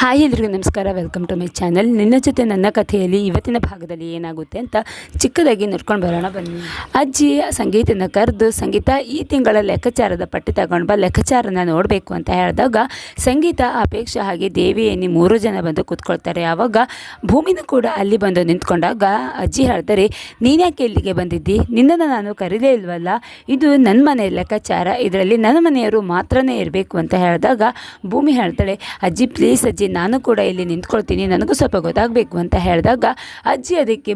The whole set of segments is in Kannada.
ಹಾಯ್ ಎಲ್ರಿಗೂ ನಮಸ್ಕಾರ ವೆಲ್ಕಮ್ ಟು ಮೈ ಚಾನಲ್ ನಿನ್ನ ಜೊತೆ ನನ್ನ ಕಥೆಯಲ್ಲಿ ಇವತ್ತಿನ ಭಾಗದಲ್ಲಿ ಏನಾಗುತ್ತೆ ಅಂತ ಚಿಕ್ಕದಾಗಿ ನೋಡ್ಕೊಂಡು ಬರೋಣ ಬನ್ನಿ. ಅಜ್ಜಿ ಸಂಗೀತನ ಕರೆದು ಸಂಗೀತ ಈ ತಿಂಗಳ ಲೆಕ್ಕಾಚಾರದ ಪಟ್ಟಿ ತಗೊಂಡು ಬಾ ಲೆಕ್ಕಾಚಾರನ ನೋಡಬೇಕು ಅಂತ ಹೇಳಿದಾಗ ಸಂಗೀತ ಅಪೇಕ್ಷೆ ಹಾಗೆ ದೇವಿ ಎನ್ನಿ ಮೂರು ಜನ ಬಂದು ಕೂತ್ಕೊಳ್ತಾರೆ. ಆವಾಗ ಭೂಮಿನೂ ಕೂಡ ಅಲ್ಲಿ ಬಂದು ನಿಂತ್ಕೊಂಡಾಗ ಅಜ್ಜಿ ಹೇಳ್ತಾರೆ ನೀನ್ಯಾಕೆ ಇಲ್ಲಿಗೆ ಬಂದಿದ್ದಿ? ನಿನ್ನನ್ನು ನಾನು ಕರೀದೇ ಇಲ್ವಲ್ಲ? ಇದು ನನ್ನ ಮನೆ ಲೆಕ್ಕಾಚಾರ. ಇದರಲ್ಲಿ ನನ್ನ ಮನೆಯವರು ಮಾತ್ರನೇ ಇರಬೇಕು ಅಂತ ಹೇಳಿದಾಗ ಭೂಮಿ ಹೇಳ್ತಾಳೆ, ಅಜ್ಜಿ ಪ್ಲೀಸ್ ಅಜ್ಜಿ ನಾನು ಕೂಡ ಇಲ್ಲಿ ನಿಂತ್ಕೊಳ್ತೀನಿ, ನನಗೂ ಸ್ವಲ್ಪ ಗೊತ್ತಾಗಬೇಕು ಅಂತ ಹೇಳಿದಾಗ ಅಜ್ಜಿ ಅದಕ್ಕೆ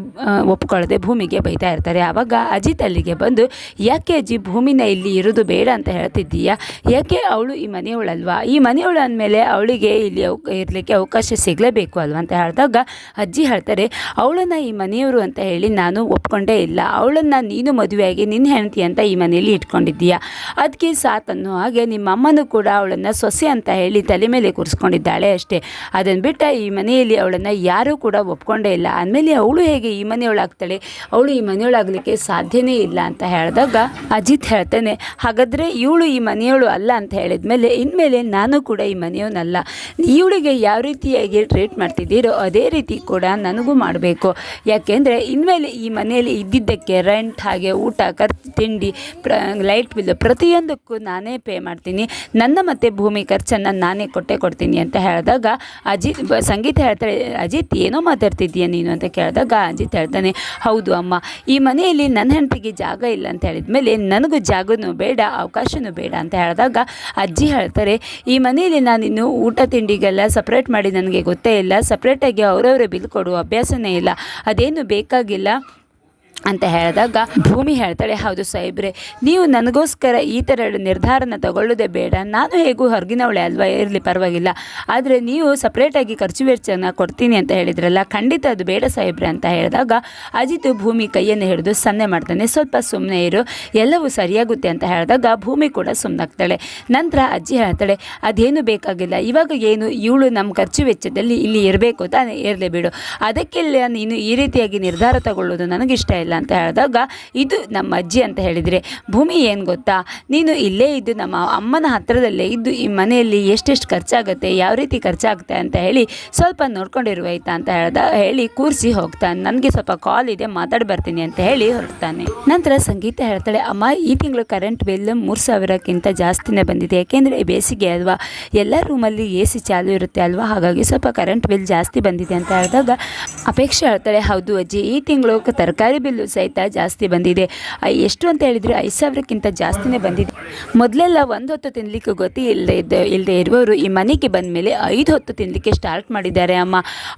ಒಪ್ಕೊಳ್ಳದೆ ಭೂಮಿಗೆ ಬೈತಾ ಇರ್ತಾರೆ. ಆವಾಗ ಅಜ್ಜಿ ತಲ್ಲಿಗೆ ಬಂದು, ಯಾಕೆ ಅಜ್ಜಿ ಭೂಮಿನ ಇಲ್ಲಿ ಇರೋದು ಬೇಡ ಅಂತ ಹೇಳ್ತಿದ್ದೀಯಾ? ಯಾಕೆ ಅವಳು ಈ ಮನೆಯವಳಲ್ವಾ? ಈ ಮನೆಯವಳು ಅಂದಮೇಲೆ ಅವಳಿಗೆ ಇಲ್ಲಿ ಇರಲಿಕ್ಕೆ ಅವಕಾಶ ಸಿಗಲೇಬೇಕು ಅಲ್ವಾ? ಅಂತ ಹೇಳಿದಾಗ ಅಜ್ಜಿ ಹೇಳ್ತಾರೆ, ಅವಳನ್ನು ಈ ಮನೆಯವರು ಅಂತ ಹೇಳಿ ನಾನು ಒಪ್ಕೊಂಡೇ ಇಲ್ಲ. ಅವಳನ್ನು ನೀನು ಮದುವೆಯಾಗಿ ನಿನ್ನ ಹೆಂಡತಿ ಅಂತ ಈ ಮನೆಯಲ್ಲಿ ಇಟ್ಕೊಂಡಿದ್ದೀಯಾ? ಅದಕ್ಕೆ ಸಾತ್ ಹಾಗೆ ನಿಮ್ಮ ಅಮ್ಮನೂ ಕೂಡ ಅವಳನ್ನು ಸೊಸೆ ಅಂತ ಹೇಳಿ ತಲೆ ಮೇಲೆ ಕೂರಿಸ್ಕೊಂಡಿದ್ದಾಳೆ ಅಷ್ಟೇ. ಅದನ್ನು ಬಿಟ್ಟ ಈ ಮನೆಯಲ್ಲಿ ಅವಳನ್ನು ಯಾರೂ ಕೂಡ ಒಪ್ಕೊಂಡೇ ಇಲ್ಲ. ಅಂದಮೇಲೆ ಅವಳು ಹೇಗೆ ಈ ಮನೆಯೊಳಾಗ್ತಾಳೆ? ಅವಳು ಈ ಮನೆಯೊಳಾಗಲಿಕ್ಕೆ ಸಾಧ್ಯನೇ ಇಲ್ಲ ಅಂತ ಹೇಳಿದಾಗ ಅಜಿತ್ ಹೇಳ್ತಾನೆ, ಹಾಗಾದರೆ ಇವಳು ಈ ಮನೆಯವಳು ಅಲ್ಲ ಅಂತ ಹೇಳಿದ ಮೇಲೆ ಇನ್ಮೇಲೆ ನಾನು ಕೂಡ ಈ ಮನೆಯವನಲ್ಲ. ಇವಳಿಗೆ ಯಾವ ರೀತಿಯಾಗಿ ಟ್ರೀಟ್ ಮಾಡ್ತಿದ್ದೀರೋ ಅದೇ ರೀತಿ ಕೂಡ ನನಗೂ ಮಾಡಬೇಕು. ಯಾಕೆಂದರೆ ಇನ್ಮೇಲೆ ಈ ಮನೆಯಲ್ಲಿ ಇದ್ದಿದ್ದಕ್ಕೆ ರೆಂಟ್ ಹಾಗೆ ಊಟ ಖರ್ಚು ತಿಂಡಿ, ಪ್ರ, ಲೈಟ್ ಬಿಲ್ಲು ಪ್ರತಿಯೊಂದಕ್ಕೂ ನಾನೇ ಪೇ ಮಾಡ್ತೀನಿ. ನನ್ನ ಮತ್ತು ಭೂಮಿ ಖರ್ಚನ್ನು ನಾನೇ ಕೊಟ್ಟೆ ಕೊಡ್ತೀನಿ ಅಂತ ಹೇಳಿದಾಗ ಅಜಿತ್ ಸಂಗೀತ ಹೇಳ್ತಾಳೆ, ಅಜಿತ್, ಏನೋ ಮಾತಾಡ್ತಿದ್ದೀಯ ನೀನು? ಅಂತ ಕೇಳಿದಾಗ ಅಜಿತ್ ಹೇಳ್ತಾನೆ, ಹೌದು ಅಮ್ಮ, ಈ ಮನೆಯಲ್ಲಿ ನನ್ನ ಹೆಂಡತಿಗೆ ಜಾಗ ಇಲ್ಲ ಅಂತ ಹೇಳಿದ ಮೇಲೆ ನನಗೂ ಜಾಗನೂ ಬೇಡ, ಅವಕಾಶನೂ ಬೇಡ ಅಂತ ಹೇಳಿದಾಗ ಅಜ್ಜಿ ಹೇಳ್ತಾರೆ, ಈ ಮನೆಯಲ್ಲಿ ನಾನಿನ್ನು ಊಟ ತಿಂಡಿಗೆಲ್ಲ ಸಪ್ರೇಟ್ ಮಾಡಿ ನನಗೆ ಗೊತ್ತೇ ಇಲ್ಲ ಸಪ್ರೇಟಾಗಿ ಅವರವರೇ ಬಿಲ್ ಕೊಡುವ ಅಭ್ಯಾಸನೇ ಇಲ್ಲ, ಅದೇನು ಬೇಕಾಗಿಲ್ಲ ಅಂತ ಹೇಳಿದಾಗ, ಭೂಮಿ ಹೇಳ್ತಾಳೆ, ಹೌದು ಸಾಹೇಬ್ರೆ, ನೀವು ನನಗೋಸ್ಕರ ಈ ಥರ ನಿರ್ಧಾರನ ತಗೊಳ್ಳೋದೇ ಬೇಡ. ನಾನು ಹೇಗೂ ಹೊರಗಿನವಳೆ ಅಲ್ವಾ? ಇರಲಿ, ಪರವಾಗಿಲ್ಲ. ಆದರೆ ನೀವು ಸಪ್ರೇಟಾಗಿ ಖರ್ಚು ವೆಚ್ಚನ ಕೊಡ್ತೀನಿ ಅಂತ ಹೇಳಿದ್ರಲ್ಲ, ಖಂಡಿತ ಅದು ಬೇಡ ಸಾಹೇಬ್ರೆ ಅಂತ ಹೇಳಿದಾಗ, ಅಜಿತ್ ಭೂಮಿ ಕೈಯನ್ನು ಹಿಡಿದು ಸನ್ನೆ ಮಾಡ್ತಾನೆ. ಸ್ವಲ್ಪ ಸುಮ್ಮನೆ ಇರು, ಎಲ್ಲವೂ ಸರಿಯಾಗುತ್ತೆ ಅಂತ ಹೇಳಿದಾಗ, ಭೂಮಿ ಕೂಡ ಸುಮ್ಮನಾಗ್ತಾಳೆ ನಂತರ ಅಜ್ಜಿ ಹೇಳ್ತಾಳೆ, ಅದೇನು ಬೇಕಾಗಿಲ್ಲ. ಇವಾಗ ಏನು? ಇವಳು ನಮ್ಮ ಖರ್ಚು ವೆಚ್ಚದಲ್ಲಿ ಇಲ್ಲಿ ಇರಬೇಕು ತಾನೇ. ಇರಲೇ ಬಿಡು. ಅದಕ್ಕೆಲ್ಲ ನೀನು ಈ ರೀತಿಯಾಗಿ ನಿರ್ಧಾರ ತಗೊಳ್ಳೋದು ನನಗಿಷ್ಟ ಇಲ್ಲ. ಅಂತ ಹೇಳಿದಾಗ, ಇದು ನಮ್ಮ ಅಜ್ಜಿ ಅಂತ ಹೇಳಿದರೆ, ಭೂಮಿ ಏನು ಗೊತ್ತಾ? ನೀನು ಇಲ್ಲೇ ಇದ್ದು ನಮ್ಮ ಅಮ್ಮನ ಹತ್ತಿರದಲ್ಲೇ ಇದ್ದು ಈ ಮನೆಯಲ್ಲಿ ಎಷ್ಟೆಷ್ಟು ಖರ್ಚಾಗುತ್ತೆ, ಯಾವ ರೀತಿ ಖರ್ಚಾಗುತ್ತೆ ಅಂತ ಹೇಳಿ ಸ್ವಲ್ಪ ನೋಡ್ಕೊಂಡಿರುವ ಆಯ್ತಾ? ಅಂತ ಹೇಳ್ದ, ಹೇಳಿ ಕೂರಿಸಿ ಹೋಗ್ತಾನೆ. ನನಗೆ ಸ್ವಲ್ಪ ಕಾಲ್ ಇದೆ, ಮಾತಾಡಿ ಬರ್ತೀನಿ ಅಂತ ಹೇಳಿ ಹೊರಡ್ತಾನೆ. ನಂತರ ಸಂಗೀತ ಹೇಳ್ತಾಳೆ, ಅಮ್ಮ, ಈ ತಿಂಗಳು ಕರೆಂಟ್ ಬಿಲ್ ಮೂರು ಸಾವಿರಕ್ಕಿಂತ ಜಾಸ್ತಿನೇ ಬಂದಿದೆ. ಯಾಕೆಂದರೆ ಬೇಸಿಗೆ ಅಲ್ವಾ? ಎಲ್ಲ ರೂಮಲ್ಲಿ ಎ ಸಿ ಚಾಲು ಇರುತ್ತೆ ಅಲ್ವಾ? ಹಾಗಾಗಿ ಸ್ವಲ್ಪ ಕರೆಂಟ್ ಬಿಲ್ ಜಾಸ್ತಿ ಬಂದಿದೆ ಅಂತ ಹೇಳಿದಾಗ ಅಪೇಕ್ಷೆ ಹೇಳ್ತಾಳೆ, ಹೌದು ಅಜ್ಜಿ, ಈ ತಿಂಗಳು ತರಕಾರಿ ಬಿಲ್ಲು ಸಹಿತ ಜಾಸ್ತಿ ಬಂದಿದೆ. ಎಷ್ಟು ಅಂತ ಹೇಳಿದರೆ ಐದು ಸಾವಿರಕ್ಕಿಂತ ಜಾಸ್ತಿನೇ ಬಂದಿದೆ. ಮೊದಲೆಲ್ಲ ಒಂದು ಹೊತ್ತು ತಿನ್ನಲಿಕ್ಕೆ ಗೊತ್ತಿ ಇಲ್ಲದೆ ಇದ್ದ ಇಲ್ಲದೆ ಇರುವವರು ಈ ಮನೆಗೆ ಬಂದ ಮೇಲೆ ಐದು ಹೊತ್ತು ತಿನ್ನಲಿಕ್ಕೆ ಸ್ಟಾರ್ಟ್ ಮಾಡಿದ್ದಾರೆ ಅಮ್ಮ.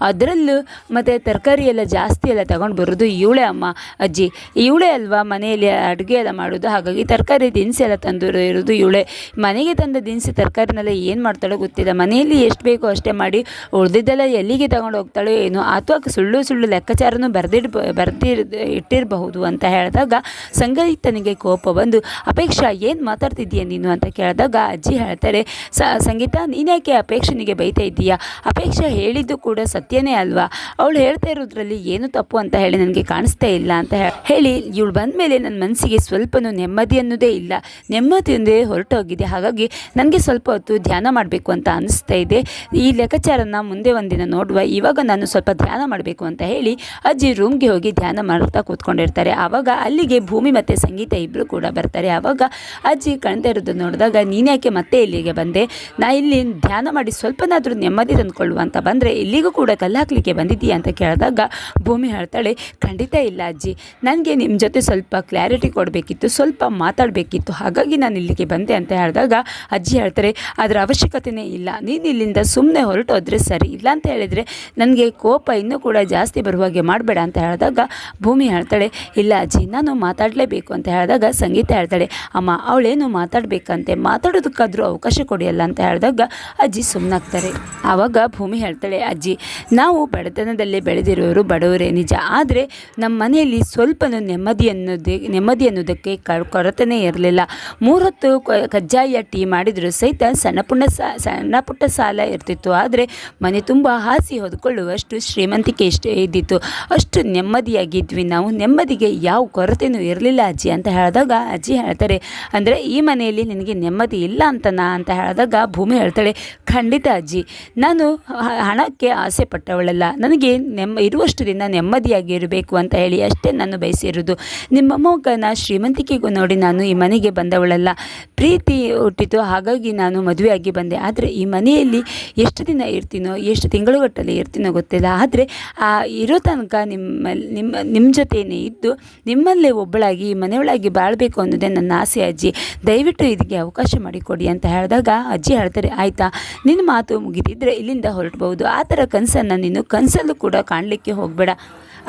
ಅದರಲ್ಲೂ ಮತ್ತು ತರಕಾರಿ ಎಲ್ಲ ಜಾಸ್ತಿ ಎಲ್ಲ ತಗೊಂಡು ಬರೋದು ಇವಳೆ ಅಮ್ಮ, ಅಜ್ಜಿ. ಇವಳೆ ಅಲ್ವಾ ಮನೆಯಲ್ಲಿ ಅಡುಗೆ ಎಲ್ಲ ಮಾಡೋದು? ಹಾಗಾಗಿ ತರಕಾರಿ ದಿನಸಿ ಎಲ್ಲ ತಂದು ಇರೋದು ಇವಳೆ. ಮನೆಗೆ ತಂದ ದಿನಸಿ ತರಕಾರಿನೆಲ್ಲ ಏನು ಮಾಡ್ತಾಳೋ ಗೊತ್ತಿಲ್ಲ. ಮನೆಯಲ್ಲಿ ಎಷ್ಟು ಬೇಕೋ ಅಷ್ಟೇ ಮಾಡಿ ಉಳಿದಿದ್ದೆಲ್ಲ ಎಲ್ಲಿಗೆ ತಗೊಂಡು ಹೋಗ್ತಾಳೋ ಏನೋ. ಅಥವಾ ಸುಳ್ಳು ಸುಳ್ಳು ಲೆಕ್ಕಾಚಾರನೂ ಬರೆದಿಡ್ ಬರೆದಿರ್ ಇಟ್ಟಿರಬಹುದು ಅಂತ ಹೇಳಿದಾಗ ಸಂಗೀತನಿಗೆ ಕೋಪ ಬಂದು, ಅಪೇಕ್ಷಾ, ಏನು ಮಾತಾಡ್ತಿದ್ದೀಯ ನೀನು? ಅಂತ ಕೇಳಿದಾಗ ಅಜ್ಜಿ ಹೇಳ್ತಾರೆ, ಸ, ಸಂಗೀತ ನೀನೇಕೆ ಅಪೇಕ್ಷನಿಗೆ ಬೈತಾ ಇದ್ದೀಯಾ? ಅಪೇಕ್ಷಾ ಹೇಳಿದ್ದು ಕೂಡ ಸತ್ಯನೇ ಅಲ್ವಾ? ಅವಳು ಹೇಳ್ತಾ ಇರೋದ್ರಲ್ಲಿ ಏನು ತಪ್ಪು ಅಂತ ಹೇಳಿ ನನಗೆ ಕಾಣಿಸ್ತಾ ಇಲ್ಲ ಅಂತ ಹೇಳಿ ಇವಳು ಬಂದ ಮೇಲೆ ನನ್ನ ಮನಸ್ಸಿಗೆ ಸ್ವಲ್ಪನೂ ನೆಮ್ಮದಿ ಅನ್ನೋದೇ ಇಲ್ಲ. ನೆಮ್ಮದಿಯೊಂದೇ ಹೊರಟೋಗಿದೆ. ಹಾಗಾಗಿ ನನಗೆ ಸ್ವಲ್ಪ ಹೊತ್ತು ಧ್ಯಾನ ಮಾಡಬೇಕು ಅಂತ ಅನಿಸ್ತಾ ಇದೆ. ಈ ಲೆಕ್ಕಾಚಾರನ ಮುಂದೆ ಒಂದಿನ ನೋಡುವ. ಇವಾಗ ನಾನು ಸ್ವಲ್ಪ ಧ್ಯಾನ ಮಾಡಬೇಕು ಅಂತ ಹೇಳಿ ಅಜ್ಜಿ ರೂಮ್ಗೆ ಹೋಗಿ ಧ್ಯಾನ ಮಾಡ್ತಾ ಕೂತ್ಕೊಂಡಿರ್ತಾರೆ. ಆವಾಗ ಅಲ್ಲಿಗೆ ಭೂಮಿ ಮತ್ತು ಸಂಗೀತ ಇಬ್ಬರು ಕೂಡ ಬರ್ತಾರೆ. ಆವಾಗ ಅಜ್ಜಿ ಕಣ್ತಾ ಇರೋದು ನೋಡಿದಾಗ ನೀನ್ಯಾಕೆ ಮತ್ತೆ ಇಲ್ಲಿಗೆ ಬಂದೆ? ನಾ ಇಲ್ಲಿ ಧ್ಯಾನ ಮಾಡಿ ಸ್ವಲ್ಪನಾದರೂ ನೆಮ್ಮದಿ ತಂದುಕೊಳ್ಳುವಂತ ಬಂದರೆ ಇಲ್ಲಿಗೂ ಕೂಡ ಕಲ್ಲು ಹಾಕಲಿಕ್ಕೆ ಬಂದಿದ್ದೀಯಾ? ಅಂತ ಕೇಳಿದಾಗ, ಭೂಮಿ ಹೇಳ್ತಾಳೆ, ಖಂಡಿತ ಇಲ್ಲ ಅಜ್ಜಿ. ನನಗೆ ನಿಮ್ಮ ಜೊತೆ ಸ್ವಲ್ಪ ಕ್ಲಾರಿಟಿ ಕೊಡಬೇಕಿತ್ತು, ಸ್ವಲ್ಪ ಮಾತಾಡಬೇಕಿತ್ತು. ಹಾಗಾಗಿ ನಾನು ಇಲ್ಲಿಗೆ ಬಂದೆ ಅಂತ ಹೇಳಿದಾಗ ಅಜ್ಜಿ ಹೇಳ್ತಾರೆ, ಅದರ ಅವಶ್ಯಕತೆಯೇ ಇಲ್ಲ. ನೀನು ಇಲ್ಲಿಂದ ಸುಮ್ಮನೆ ಹೊರಟೋದ್ರೆ ಸರಿ. ಇಲ್ಲ ಅಂತ ಹೇಳಿದರೆ ನನಗೆ ಕೋಪ ಇನ್ನೂ ಕೂಡ ಜಾಸ್ತಿ ಬರುವ ಹಾಗೆ ಮಾಡಬೇಡ. ಅಂತ ಹೇಳಿದಾಗ ಭೂಮಿ ಹೇಳ್ತಾಳೆ, ಇಲ್ಲ ಅಜ್ಜಿ, ನಾನು ಮಾತಾಡಲೇಬೇಕು ಅಂತ ಹೇಳಿದಾಗ ಸಂಗೀತ ಹೇಳ್ತಾಳೆ, ಅಮ್ಮ, ಅವಳೇನು ಮಾತಾಡಬೇಕಂತೆ? ಮಾತಾಡೋದಕ್ಕಾದರೂ ಅವಕಾಶ ಕೊಡಿಯಲ್ಲ ಅಂತ ಹೇಳಿದಾಗ ಅಜ್ಜಿ ಸುಮ್ಮನಾಗ್ತಾರೆ ಆವಾಗ ಭೂಮಿ ಹೇಳ್ತಾಳೆ, ಅಜ್ಜಿ, ನಾವು ಬಡತನದಲ್ಲಿ ಬೆಳೆದಿರೋರು ಬಡವರೇ, ನಿಜ. ಆದರೆ ನಮ್ಮ ಮನೆಯಲ್ಲಿ ಸ್ವಲ್ಪನೂ ನೆಮ್ಮದಿ ಅನ್ನೋದೇ, ನೆಮ್ಮದಿ ಅನ್ನೋದಕ್ಕೆ ಕೊರತೆನೇ ಇರಲಿಲ್ಲ. ಮೂರೊತ್ತು ಕಜ್ಜಾಯ ಟೀ ಮಾಡಿದರೂ ಸಹಿತ ಸಣ್ಣ ಪುಣ್ಣ ಸಣ್ಣ ಪುಟ್ಟ ಸಾಲ ಇರ್ತಿತ್ತು. ಆದರೆ ಮನೆ ತುಂಬ ಹಾಸಿ ಹೊದ್ಕೊಳ್ಳುವಷ್ಟು ಶ್ರೀಮಂತಿಕೆ ಇಷ್ಟೇ ಇದ್ದಿತ್ತು. ಅಷ್ಟು ನೆಮ್ಮದಿಯಾಗಿದ್ವಿ ನಾವು ನೆಮ್ಮದಿಗೆ ಯಾವ ಕೊರತೆಯೂ ಇರಲಿಲ್ಲ ಅಜ್ಜಿ ಅಂತ ಹೇಳಿದಾಗ ಅಜ್ಜಿ ಹೇಳ್ತಾರೆ, ಅಂದರೆ ಈ ಮನೆಯಲ್ಲಿ ನಿನಗೆ ನೆಮ್ಮದಿ ಇಲ್ಲ ಅಂತನಾ? ಅಂತ ಹೇಳಿದಾಗ ಭೂಮಿ ಹೇಳ್ತಾಳೆ, ಖಂಡಿತ ಅಜ್ಜಿ. ನಾನು ಹಣಕ್ಕೆ ಆಸೆ ಪಟ್ಟವಳಲ್ಲ. ನನಗೆ ನೆಮ್ಮ ಇರುವಷ್ಟು ದಿನ ನೆಮ್ಮದಿಯಾಗಿ ಇರಬೇಕು ಅಂತ ಹೇಳಿ ಅಷ್ಟೇ ನಾನು ಬಯಸಿರೋದು. ನಿಮ್ಮ ಮೊಮ್ಮಗನ ಶ್ರೀಮಂತಿಕೆಗೂ ನೋಡಿ ನಾನು ಈ ಮನೆಗೆ ಬಂದವಳಲ್ಲ. ಪ್ರೀತಿ ಹುಟ್ಟಿತು, ಹಾಗಾಗಿ ನಾನು ಮದುವೆಯಾಗಿ ಬಂದೆ. ಆದರೆ ಈ ಮನೆಯಲ್ಲಿ ಎಷ್ಟು ದಿನ ಇರ್ತೀನೋ, ಎಷ್ಟು ತಿಂಗಳುಗಟ್ಟಲೆ ಇರ್ತೀನೋ ಗೊತ್ತಿಲ್ಲ. ಆದರೆ ಆ, ಇರೋ ತನಕ ನಿಮ್ಮ ನಿಮ್ಮ ನಿಮ್ಮ ಜೊತೆಯೇ ಇದ್ದು ನಿಮ್ಮಲ್ಲೇ ಒಬ್ಬಳಾಗಿ ಮನೆಯೊಳಗೆ ಬಾಳಬೇಕು ಅನ್ನೋದೇ ನನ್ನ ಆಸೆ, ಅಜ್ಜಿ. ದಯವಿಟ್ಟು ಇದಕ್ಕೆ ಅವಕಾಶ ಮಾಡಿಕೊಡಿ ಅಂತ ಹೇಳಿದಾಗ ಅಜ್ಜಿ ಹೇಳ್ತಾರೆ, ಆಯಿತಾ, ನಿನ್ನ ಮಾತು ಮುಗಿದಿದ್ರೆ ಇಲ್ಲಿಂದ ಹೊರಟಬಹುದು ಆ ಥರ ಕನಸನ್ನು ನೀನು ಕನಸಲ್ಲೂ ಕೂಡ ಕಾಣಲಿಕ್ಕೆ ಹೋಗಬೇಡ.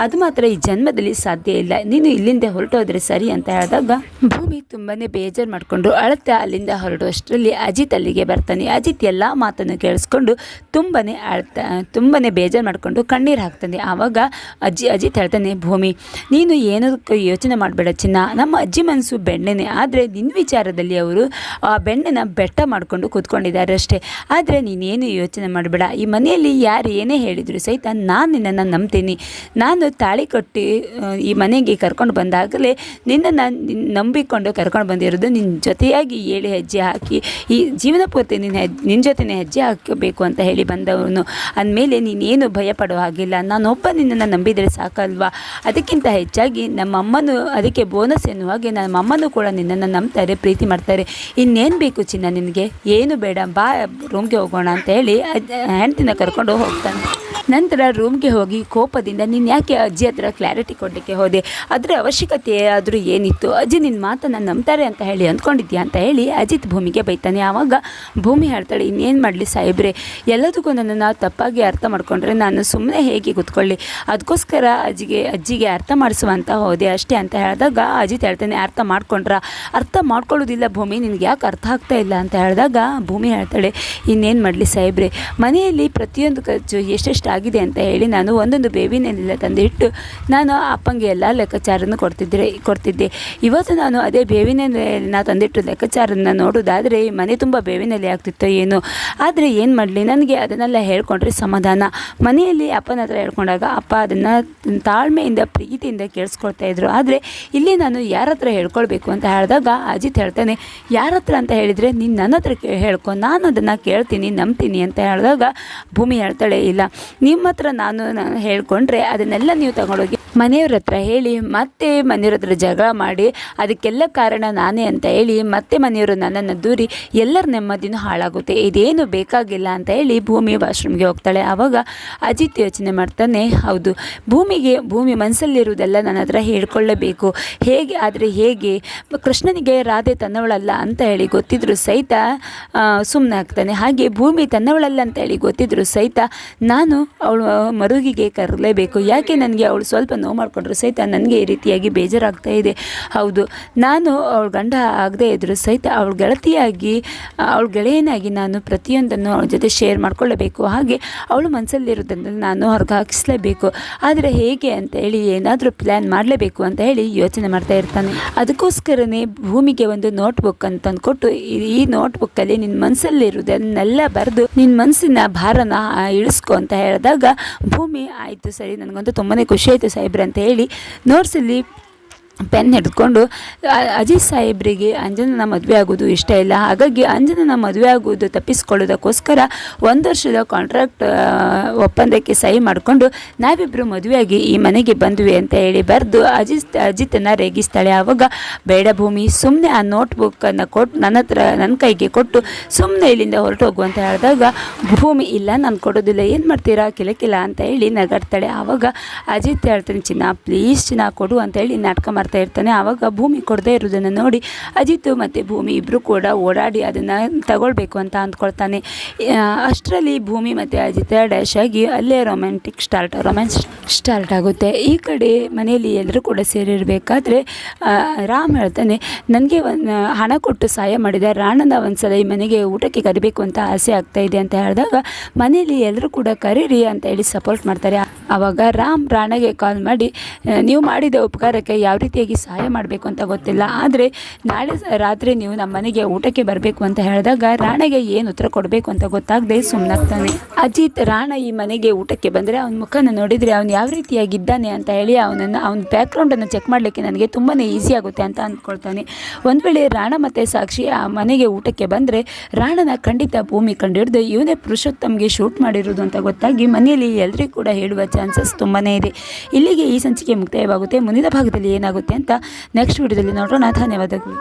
ಅದು ಮಾತ್ರ ಈ ಜನ್ಮದಲ್ಲಿ ಸಾಧ್ಯ ಇಲ್ಲ. ನೀನು ಇಲ್ಲಿಂದ ಹೊರಟೋದ್ರೆ ಸರಿ ಅಂತ ಹೇಳಿದಾಗ ಭೂಮಿ ತುಂಬಾ ಬೇಜಾರು ಮಾಡಿಕೊಂಡು ಅಳುತ್ತಾ ಅಲ್ಲಿಂದ ಹೊರಡುವಷ್ಟರಲ್ಲಿ ಅಜಿತ್ ಅಲ್ಲಿಗೆ ಬರ್ತಾನೆ. ಅಜಿತ್ ಎಲ್ಲ ಮಾತನ್ನು ಕೇಳಿಸ್ಕೊಂಡು ತುಂಬಾ ಅಳ್ತಾ ತುಂಬಾ ಬೇಜಾರು ಮಾಡಿಕೊಂಡು ಕಣ್ಣೀರು ಹಾಕ್ತಾನೆ. ಆವಾಗ ಅಜ್ಜಿ ಅಜಿತ್ ಹೇಳ್ತಾನೆ, ಭೂಮಿ, ನೀನು ಏನಕ್ಕೂ ಯೋಚನೆ ಮಾಡಬೇಡ ಚಿನ್ನ. ನಮ್ಮ ಅಜ್ಜಿ ಮನಸ್ಸು ಬೆಣ್ಣೆನೇ. ಆದರೆ ನಿನ್ನ ವಿಚಾರದಲ್ಲಿ ಅವರು ಆ ಬೆಣ್ಣೆನ ಬೆಟ್ಟ ಮಾಡಿಕೊಂಡು ಕೂತ್ಕೊಂಡಿದ್ದಾರೆ ಅಷ್ಟೇ. ಆದರೆ ನೀನೇನು ಯೋಚನೆ ಮಾಡಬೇಡ. ಈ ಮನೆಯಲ್ಲಿ ಯಾರು ಏನೇ ಹೇಳಿದ್ರು ಸಹಿತ ನಾನು ನಿನ್ನನ್ನು ನಂಬ್ತೀನಿ. ನಾನು ತಾಳಿ ಕಟ್ಟಿ ಈ ಮನೆಗೆ ಕರ್ಕೊಂಡು ಬಂದಾಗಲೇ ನಿನ್ನನ್ನು ನಂಬಿಕೊಂಡು ಕರ್ಕೊಂಡು ಬಂದಿರೋದು ನಿನ್ನ ಜೊತೆಯಾಗಿ ಏಳಿ ಹೆಜ್ಜೆ ಹಾಕಿ, ಈ ಜೀವನ ಪೂರ್ತಿ ನಿನ್ನ ಹೆಜ್ ನಿನ್ನ ಜೊತೆನೇ ಹೆಜ್ಜೆ ಹಾಕಬೇಕು ಅಂತ ಹೇಳಿ ಬಂದವನು. ಅಂದಮೇಲೆ ನೀನೇನು ಭಯ ಪಡೋ ಹಾಗಿಲ್ಲ. ನಾನೊಬ್ಬ ನಿನ್ನನ್ನು ನಂಬಿದರೆ ಸಾಕಲ್ವಾ? ಅದಕ್ಕಿಂತ ಹೆಚ್ಚಾಗಿ ನಮ್ಮಮ್ಮನೂ, ಅದಕ್ಕೆ ಬೋನಸ್ ಎನ್ನುವ ಹಾಗೆ ನಮ್ಮಮ್ಮನೂ ಕೂಡ ನಿನ್ನನ್ನು ನಂಬ್ತಾರೆ, ಪ್ರೀತಿ ಮಾಡ್ತಾರೆ. ಇನ್ನೇನು ಬೇಕು ಚಿನ್ನ ನಿನಗೆ? ಏನು ಬೇಡ, ಬಾ, ರೂಮ್ಗೆ ಹೋಗೋಣ ಅಂತ ಹೇಳಿ ಹೆಂಡ್ತಿನ ಕರ್ಕೊಂಡು ಹೋಗ್ತಾನೆ. ನಂತರ ರೂಮ್ಗೆ ಹೋಗಿ ಕೋಪದಿಂದ ನೀನು ಯಾಕೆ ಅಜ್ಜಿ ಹತ್ರ ಕ್ಲಾರಿಟಿ ಕೊಡಲಿಕ್ಕೆ ಹೋದೆ. ಅದರ ಅವಶ್ಯಕತೆ ಆದರೂ ಏನಿತ್ತು? ಅಜ್ಜಿ ನಿನ್ನ ಮಾತನ್ನು ನಂಬ್ತಾರೆ ಅಂತ ಹೇಳಿ ಅಂದ್ಕೊಂಡಿದ್ಯಾ ಅಂತ ಹೇಳಿ ಅಜಿತ್ ಭೂಮಿಗೆ ಬೈತಾನೆ. ಆವಾಗ ಭೂಮಿ ಹೇಳ್ತಾಳೆ, ಇನ್ನೇನು ಮಾಡಲಿ ಸಾಹೇಬ್ರೆ? ಎಲ್ಲದಕ್ಕೂ ನನ್ನನ್ನು ತಪ್ಪಾಗಿ ಅರ್ಥ ಮಾಡ್ಕೊಂಡ್ರೆ ನಾನು ಸುಮ್ಮನೆ ಹೇಗೆ ಕೂತ್ಕೊಳ್ಳಿ? ಅದಕ್ಕೋಸ್ಕರ ಅಜ್ಜಿಗೆ ಅಜ್ಜಿಗೆ ಅರ್ಥ ಮಾಡಿಸುವಂತ ಹೋದೆ ಅಷ್ಟೇ ಅಂತ ಹೇಳಿದಾಗ ಅಜಿತ್ ಹೇಳ್ತಾನೆ, ಅರ್ಥ ಮಾಡ್ಕೊಂಡ್ರ? ಅರ್ಥ ಮಾಡ್ಕೊಳ್ಳೋದಿಲ್ಲ ಭೂಮಿ, ನಿನಗೆ ಯಾಕೆ ಅರ್ಥ ಆಗ್ತಾ ಇಲ್ಲ? ಅಂತ ಹೇಳಿದಾಗ ಭೂಮಿ ಹೇಳ್ತಾಳೆ, ಇನ್ನೇನು ಮಾಡಲಿ ಸಾಹೇಬ್ರೆ? ಮನೆಯಲ್ಲಿ ಪ್ರತಿಯೊಂದು ಖರ್ಚು ಎಷ್ಟೆಷ್ಟು ಆಗಿದೆ? ಅಂತ ಹೇಳಿ ನಾನು ಒಂದೊಂದು ಬೇವಿನೆಲ್ಲ ತಂದಿಟ್ಟು ನಾನು ಅಪ್ಪಂಗೆ ಎಲ್ಲ ಲೆಕ್ಕಾಚಾರನ್ನು ಕೊಡ್ತಿದ್ದೆ ಕೊಡ್ತಿದ್ದೆ. ಇವತ್ತು ನಾನು ಅದೇ ಬೇವಿನೆಲೆನ ತಂದಿಟ್ಟು ಲೆಕ್ಕಾಚಾರನ ನೋಡೋದಾದರೆ ಮನೆ ತುಂಬ ಬೇವಿನಲ್ಲಿ ಆಗ್ತಿತ್ತೋ ಏನೋ. ಆದರೆ ಏನು ಮಾಡಲಿ? ನನಗೆ ಅದನ್ನೆಲ್ಲ ಹೇಳ್ಕೊಂಡ್ರೆ ಸಮಾಧಾನ. ಮನೆಯಲ್ಲಿ ಅಪ್ಪನ ಹತ್ರ ಹೇಳ್ಕೊಂಡಾಗ ಅಪ್ಪ ಅದನ್ನು ತಾಳ್ಮೆಯಿಂದ, ಪ್ರೀತಿಯಿಂದ ಕೇಳಿಸ್ಕೊಳ್ತಾ ಇದ್ರು. ಆದರೆ ಇಲ್ಲಿ ನಾನು ಯಾರ ಹತ್ರ ಹೇಳ್ಕೊಳ್ಬೇಕು ಅಂತ ಹೇಳಿದಾಗ ಅಜಿತ್ ಹೇಳ್ತಾನೆ, ಯಾರ ಹತ್ರ ಅಂತ ಹೇಳಿದರೆ ನೀನು ನನ್ನ ಹತ್ರ ಕೇ- ಹೇಳ್ಕೊ. ನಾನು ಅದನ್ನು ಕೇಳ್ತೀನಿ, ನಂಬ್ತೀನಿ ಅಂತ ಹೇಳಿದಾಗ ಭೂಮಿ ಹೇಳ್ತಾಳೆ, ಇಲ್ಲ. ನಿಮ್ಮ ಹತ್ರ ನಾನು ಹೇಳ್ಕೊಂಡ್ರೆ ಅದನ್ನೆಲ್ಲ ನೀವು ತಗೊಂಡೋಗಿ ಮನೆಯವ್ರ ಹತ್ರ ಹೇಳಿ, ಮತ್ತೆ ಮನೆಯವ್ರ ಹತ್ರ ಜಗಳ ಮಾಡಿ, ಅದಕ್ಕೆಲ್ಲ ಕಾರಣ ನಾನೇ ಅಂತ ಹೇಳಿ, ಮತ್ತೆ ಮನೆಯವರು ನನ್ನನ್ನು ದೂರಿ ಎಲ್ಲರ ನೆಮ್ಮದಿನೂ ಹಾಳಾಗುತ್ತೆ. ಇದೇನು ಬೇಕಾಗಿಲ್ಲ ಅಂತ ಹೇಳಿ ಭೂಮಿ ವಾಶ್ರೂಮ್ಗೆ ಹೋಗ್ತಾಳೆ. ಆವಾಗ ಅಜಿತ್ ಯೋಚನೆ ಮಾಡ್ತಾನೆ, ಹೌದು, ಭೂಮಿಗೆ, ಭೂಮಿ ಮನಸ್ಸಲ್ಲಿರುವುದೆಲ್ಲ ನನ್ನ ಹತ್ರ ಹೇಳ್ಕೊಳ್ಳಬೇಕು. ಹೇಗೆ ಆದರೆ ಹೇಗೆ? ಕೃಷ್ಣನಿಗೆ ರಾಧೆ ತನ್ನವಳಲ್ಲ ಅಂತ ಹೇಳಿ ಗೊತ್ತಿದ್ರು ಸಹಿತ ಸುಮ್ಮನೆ ಆಗ್ತಾನೆ. ಹಾಗೆ ಭೂಮಿ ತನ್ನವಳಲ್ಲ ಅಂತ ಹೇಳಿ ಗೊತ್ತಿದ್ರು ಸಹಿತ ನಾನು ಅವಳು ಮರುಗಿಗೆ ಕರಲೇಬೇಕು. ಯಾಕೆ ನನಗೆ ಅವಳು ಸ್ವಲ್ಪ ನೋವು ಮಾಡಿಕೊಂಡ್ರು ಸಹಿತ ನನಗೆ ಈ ರೀತಿಯಾಗಿ ಬೇಜಾರಾಗ್ತಾ ಇದೆ. ಹೌದು, ನಾನು ಅವಳ ಗಂಡ ಆಗದೇ ಇದ್ದರೂ ಸಹಿತ ಅವಳ ಗೆಳತಿಯಾಗಿ, ಅವಳ ಗೆಳೆಯನಾಗಿ ನಾನು ಪ್ರತಿಯೊಂದನ್ನು ಅವಳ ಜೊತೆ ಶೇರ್ ಮಾಡಿಕೊಳ್ಳಬೇಕು. ಹಾಗೆ ಅವಳು ಮನಸ್ಸಲ್ಲಿರೋದನ್ನು ನಾನು ಹೊರಗೆ ಹಾಕಿಸ್ಲೇಬೇಕು ಆದರೆ ಹೇಗೆ ಅಂತ ಹೇಳಿ ಏನಾದರೂ ಪ್ಲ್ಯಾನ್ ಮಾಡಲೇಬೇಕು ಅಂತ ಹೇಳಿ ಯೋಚನೆ ಮಾಡ್ತಾ ಇರ್ತಾನೆ. ಅದಕ್ಕೋಸ್ಕರನೇ ಭೂಮಿಗೆ ಒಂದು ನೋಟ್ಬುಕ್ ಅಂತ ಕೊಟ್ಟು ಈ ನೋಟ್ಬುಕ್ಕಲ್ಲಿ ನಿನ್ನ ಮನಸ್ಸಲ್ಲಿರೋದನ್ನೆಲ್ಲ ಬರೆದು ನಿನ್ನ ಮನಸ್ಸಿನ ಭಾರನ ಇಳಿಸ್ಕೊ ಅಂತ ಹೇಳಿದಾಗ ಭೂಮಿ, ಆಯಿತು ಸರಿ ನನಗಂತೂ ತುಂಬಾ ಖುಷಿ ಆಯಿತು ಸಾಹೇಬ್ರೆ ಅಂತ ಹೇಳಿ ನೋಟ್ಸಲ್ಲಿ ಪೆನ್ ಹಿಡ್ಕೊಂಡು ಅಜಿತ್ ಸಾಹೇಬ್ರಿಗೆ ಅಂಜನನ ಮದುವೆ ಆಗೋದು ಇಷ್ಟ ಇಲ್ಲ. ಹಾಗಾಗಿ ಅಂಜನನ ಮದುವೆ ಆಗೋದು ತಪ್ಪಿಸ್ಕೊಳ್ಳೋದಕ್ಕೋಸ್ಕರ ಒಂದು ವರ್ಷದ ಕಾಂಟ್ರಾಕ್ಟ್ ಒಪ್ಪಂದಕ್ಕೆ ಸಹಿ ಮಾಡಿಕೊಂಡು ನಾವಿಬ್ಬರು ಮದುವೆಯಾಗಿ ಈ ಮನೆಗೆ ಬಂದ್ವಿ ಅಂತ ಹೇಳಿ ಬರೆದು ಅಜಿತ್ ಅಜಿತನ್ನು ರೇಗಿಸ್ತಾಳೆ. ಆವಾಗ ಬೇಡ ಭೂಮಿ ಸುಮ್ಮನೆ ಆ ನೋಟ್ಬುಕ್ಕನ್ನು ಕೊಟ್ಟು ನನ್ನ ಹತ್ರ ನನ್ನ ಕೈಗೆ ಕೊಟ್ಟು ಸುಮ್ಮನೆ ಇಲ್ಲಿಂದ ಹೊರಟು ಹೋಗು ಅಂತ ಹೇಳಿದಾಗ, ಭೂಮಿ ಇಲ್ಲ, ನಾನು ಕೊಡೋದಿಲ್ಲ, ಏನು ಮಾಡ್ತೀರಾ? ಕಿಲಕಿಲ್ಲ ಅಂತ ಹೇಳಿ ನಗಾಡ್ತಾಳೆ. ಆವಾಗ ಅಜಿತ್ ಹೇಳ್ತೀನಿ, ಚಿನ್ನ ಪ್ಲೀಸ್ ಚಿನ್ನ ಕೊಡು, ಅಂತ ಹೇಳಿ ನಾಟಕ ಮಾಡ್ತಾ ಇರ್ತಾನೆ. ಆವಾಗ ಭೂಮಿ ಕೊಡದೇ ಇರೋದನ್ನು ನೋಡಿ ಅಜಿತ್ ಮತ್ತು ಭೂಮಿ ಇಬ್ಬರು ಕೂಡ ಓಡಾಡಿ ಅದನ್ನು ತಗೊಳ್ಬೇಕು ಅಂತ ಅಂದ್ಕೊಳ್ತಾನೆ. ಅಷ್ಟರಲ್ಲಿ ಭೂಮಿ ಮತ್ತು ಅಜಿತ್ ಡ್ಯಾಶ್ ಆಗಿ ಅಲ್ಲೇ ರೊಮ್ಯಾಂಟಿಕ್ ಸ್ಟಾರ್ಟ್ ರೊಮ್ಯಾನ್ಸ್ ಸ್ಟಾರ್ಟ್ ಆಗುತ್ತೆ. ಈ ಕಡೆ ಮನೆಯಲ್ಲಿ ಎಲ್ಲರೂ ಕೂಡ ಸೇರಿರಬೇಕಾದ್ರೆ ರಾಮ್ ಹೇಳ್ತಾನೆ, ನನಗೆ ಒಂದು ಹಣ ಕೊಟ್ಟು ಸಹಾಯ ಮಾಡಿದ ರಾಣನ ಒಂದ್ಸಲ ಈ ಮನೆಗೆ ಊಟಕ್ಕೆ ಕರಿಬೇಕು ಅಂತ ಆಸೆ ಆಗ್ತಾ ಇದೆ. ಅಂತ ಹೇಳಿದಾಗ ಮನೆಯಲ್ಲಿ ಎಲ್ಲರೂ ಕೂಡ ಕರೀರಿ ಅಂತ ಹೇಳಿ ಸಪೋರ್ಟ್ ಮಾಡ್ತಾರೆ. ಆವಾಗ ರಾಮ್ ರಾಣಗೆ ಕಾಲ್ ಮಾಡಿ ನೀವು ಮಾಡಿದ ಉಪಕಾರಕ್ಕೆ ಯಾವ ರೀತಿಯಾಗಿ ಸಹಾಯ ಮಾಡಬೇಕು ಅಂತ ಗೊತ್ತಿಲ್ಲ. ಆದರೆ ನಾಳೆ ರಾತ್ರಿ ನೀವು ನಮ್ಮ ಮನೆಗೆ ಊಟಕ್ಕೆ ಬರಬೇಕು ಅಂತ ಹೇಳಿದಾಗ ರಾಣಗೆ ಏನು ಉತ್ತರ ಕೊಡಬೇಕು ಅಂತ ಗೊತ್ತಾಗದೆ ಸುಮ್ಮನಾಗ್ತಾನೆ ಅಜಿತ್ ರಾಣ ಈ ಮನೆಗೆ ಊಟಕ್ಕೆ ಬಂದರೆ ಅವನ ಮುಖನ ನೋಡಿದರೆ ಅವನು ಯಾವ ರೀತಿಯಾಗಿದ್ದಾನೆ ಅಂತ ಹೇಳಿ ಅವನನ್ನು, ಅವನ ಬ್ಯಾಕ್ಗ್ರೌಂಡನ್ನು ಚೆಕ್ ಮಾಡಲಿಕ್ಕೆ ನನಗೆ ತುಂಬಾ ಈಸಿ ಆಗುತ್ತೆ ಅಂತ ಅಂದ್ಕೊಳ್ತಾನೆ ಒಂದು ವೇಳೆ ರಾಣ ಮತ್ತು ಸಾಕ್ಷಿ ಆ ಮನೆಗೆ ಊಟಕ್ಕೆ ಬಂದರೆ ರಾಣನ ಖಂಡಿತ ಭೂಮಿ ಕಂಡಿಡಿದು, ಇವನೇ ಪುರುಷೋತ್ತಮ್ಗೆ ಶೂಟ್ ಮಾಡಿರೋದು ಅಂತ ಗೊತ್ತಾಗಿ ಮನೆಯಲ್ಲಿ ಎಲ್ಲರಿಗೂ ಕೂಡ ಹೇಳುವ ಚಾನ್ಸಸ್ ತುಂಬಾ ಇದೆ. ಇಲ್ಲಿಗೆ ಈ ಸಂಚಿಕೆ ಮುಕ್ತಾಯವಾಗುತ್ತೆ. ಮುಂದಿನ ಭಾಗದಲ್ಲಿ ಏನಾಗುತ್ತೆ ಅಂತ ನೆಕ್ಸ್ಟ್ ವಿಡಿಯೋದಲ್ಲಿ ನೋಡೋಣ ಧನ್ಯವಾದಗಳು.